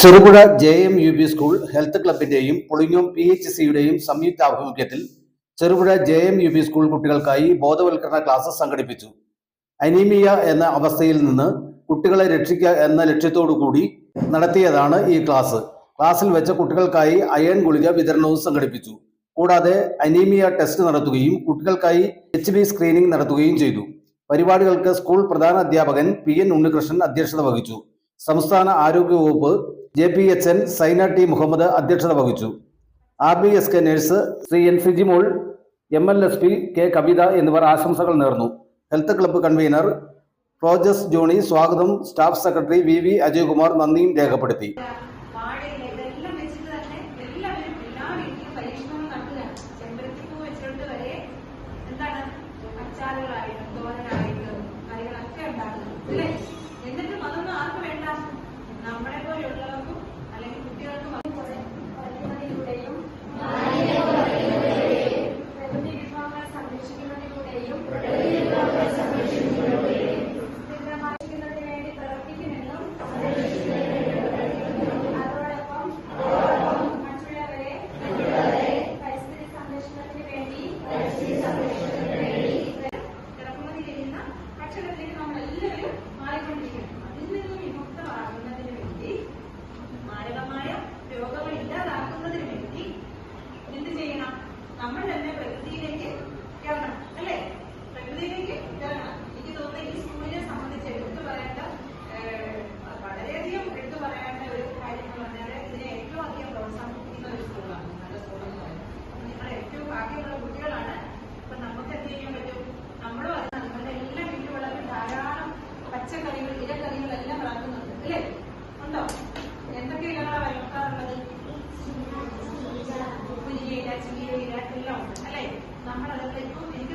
Cherupuzha J M U P school health ക്ലബിന്റെയും Pulingome P H സിയുടെയും സംയുക്ത ആഭിമുഖ്യത്തിൽ Cherupuzha J M U P school കുട്ടികൾക്കായി ബോധവൽക്കരണ ക്ലാസ് സംഘടിപ്പിച്ചു. അനീമിയ എന്ന അവസ്ഥയിൽ നിന്ന് കുട്ടികളെ രക്ഷിക്കുക എന്ന ലക്ഷ്യത്തോടു കൂടി നടത്തിയതാണ് ഈ ക്ലാസ്. ക്ലാസ്സിൽ വെച്ച കുട്ടികൾക്കായി അയൺ ഗുളിക വിതരണവും സംഘടിപ്പിച്ചു. കൂടാതെ അനീമിയ ടെസ്റ്റ് നടത്തുകയും കുട്ടികൾക്കായി എച്ച് ബി സ്ക്രീനിംഗ് നടത്തുകയും ചെയ്തു. പരിപാടികൾക്ക് സ്കൂൾ പ്രധാന അധ്യാപകൻ പി എൻ ഉണ്ണികൃഷ്ണൻ അധ്യക്ഷത വഹിച്ചു. സംസ്ഥാന ആരോഗ്യവകുപ്പ് J P H N Saina T Muhammad അധ്യക്ഷത വഹിച്ചു. R B S K nurse Shri N Fijimol M L S P K Kavitha എന്നിവർ ആശംസകൾ നേർന്നു. Health club convener Rojas Johny സ്വാഗതം staff secretary V V Ajaykumar നന്ദിയും രേഖപ്പെടുത്തി. Amen. ചീരയില എല്ലാം ഉണ്ട്. അല്ലേ? നമ്മളതൊക്കെ ഇപ്പം എനിക്ക്